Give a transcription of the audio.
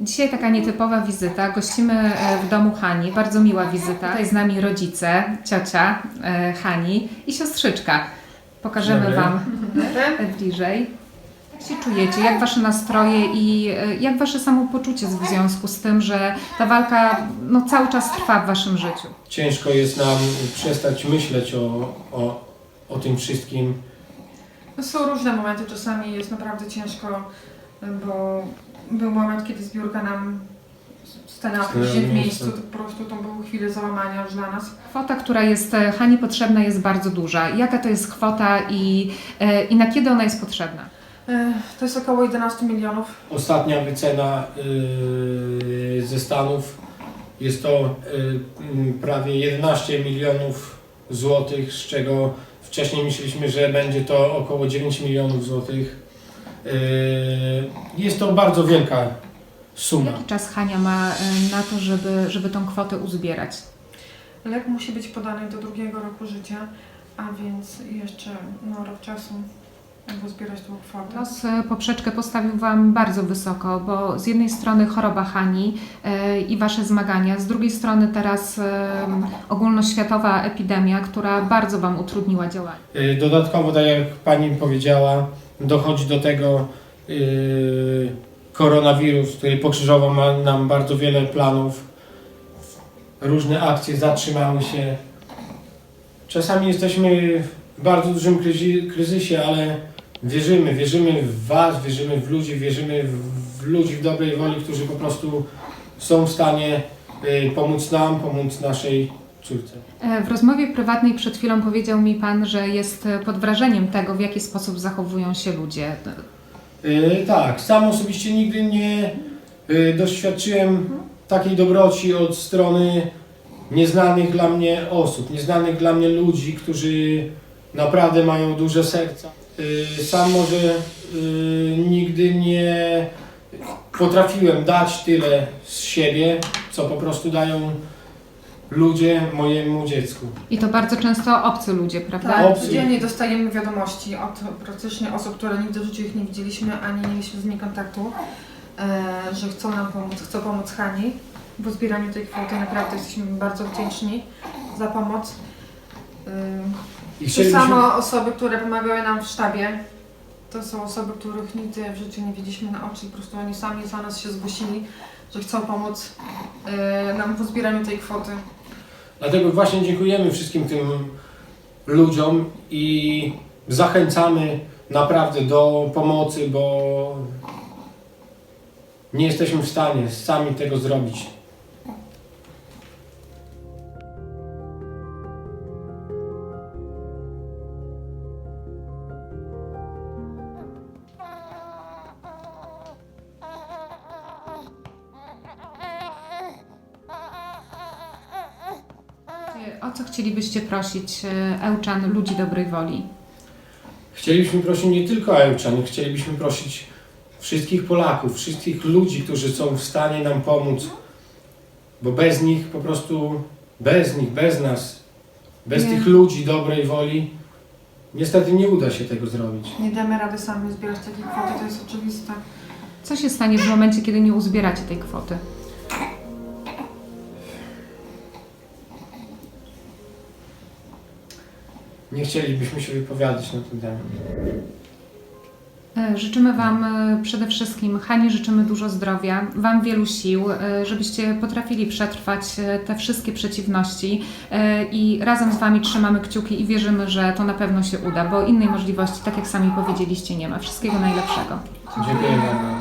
Dzisiaj taka nietypowa wizyta. Gościmy e, w domu Hani. Bardzo miła wizyta. Tutaj z nami rodzice, ciocia e, Hani i siostrzyczka. Pokażemy Dobry. Wam bliżej. Jak się czujecie? Jak Wasze nastroje i e, jak Wasze samopoczucie w związku z tym, że ta walka no, cały czas trwa w Waszym życiu? Ciężko jest nam przestać myśleć o, o, o tym wszystkim. No są różne momenty, czasami jest naprawdę ciężko, bo był moment, kiedy zbiórka nam stanęła później w miejscu, to po prostu to były chwile załamania już dla nas. Kwota, która jest e, Hani potrzebna jest bardzo duża. Jaka to jest kwota i, e, i na kiedy ona jest potrzebna? E, To jest około 11 milionów. Ostatnia wycena yy, ze Stanów jest to yy, prawie 11 milionów złotych, z czego wcześniej myśleliśmy, że będzie to około 9 milionów złotych. Yy, jest to bardzo wielka suma. Jaki czas Hania ma e, na to, żeby, żeby tą kwotę uzbierać? Lek musi być podany do drugiego roku życia, a więc jeszcze no, rok czasu, aby zbierać tą kwotę. Los e, poprzeczkę postawił Wam bardzo wysoko, bo z jednej strony choroba Hani i Wasze zmagania, z drugiej strony teraz ogólnoświatowa epidemia, która bardzo Wam utrudniła działanie. Dodatkowo, tak jak Pani powiedziała, dochodzi do tego y, koronawirus, który pokrzyżował nam bardzo wiele planów. Różne akcje zatrzymały się. Czasami jesteśmy w bardzo dużym kryzysie, ale wierzymy, wierzymy w Was, wierzymy w ludzi, wierzymy w, w ludzi w dobrej woli, którzy po prostu są w stanie y, pomóc nam, pomóc naszej córce. E, W rozmowie prywatnej przed chwilą powiedział mi Pan, że jest e, pod wrażeniem tego, w jaki sposób zachowują się ludzie. Yy, tak, sam osobiście nigdy nie yy, doświadczyłem takiej dobroci od strony nieznanych dla mnie osób, nieznanych dla mnie ludzi, którzy naprawdę mają duże serca. Sam może nigdy nie potrafiłem dać tyle z siebie, co po prostu dają ludzie mojemu dziecku. I to bardzo często obcy ludzie, prawda? Tak, Obcy. codziennie dostajemy wiadomości od praktycznie osób, które nigdy w życiu ich nie widzieliśmy, ani nie mieliśmy z nimi kontaktu, e, że chcą nam pomóc, chcą pomóc Hani w zbieraniu tej kwoty. Naprawdę jesteśmy bardzo wdzięczni za pomoc. E, I To chcielibyśmy- samo osoby, które pomagały nam w sztabie, to są osoby, których nigdy w życiu nie widzieliśmy na oczy i po prostu oni sami za nas się zgłosili, że chcą pomóc e, nam w zbieraniu tej kwoty. Dlatego właśnie dziękujemy wszystkim tym ludziom i zachęcamy naprawdę do pomocy, bo nie jesteśmy w stanie sami tego zrobić. O co chcielibyście prosić e, Ełczan, ludzi dobrej woli? Chcielibyśmy prosić nie tylko Ełczan, chcielibyśmy prosić wszystkich Polaków, wszystkich ludzi, którzy są w stanie nam pomóc, bo bez nich po prostu, bez nich, bez nas, bez Nie. tych ludzi dobrej woli, niestety nie uda się tego zrobić. Nie damy rady sami zbierać takiej kwoty, to jest oczywiste. Co się stanie w momencie, kiedy nie uzbieracie tej kwoty? Nie chcielibyśmy się wypowiadać na ten temat. E, Życzymy Wam e, przede wszystkim, Hani życzymy dużo zdrowia, Wam wielu sił, e, żebyście potrafili przetrwać te wszystkie przeciwności i razem z Wami trzymamy kciuki i wierzymy, że to na pewno się uda, bo innej możliwości, tak jak sami powiedzieliście, nie ma. Wszystkiego najlepszego. Dziękuję bardzo.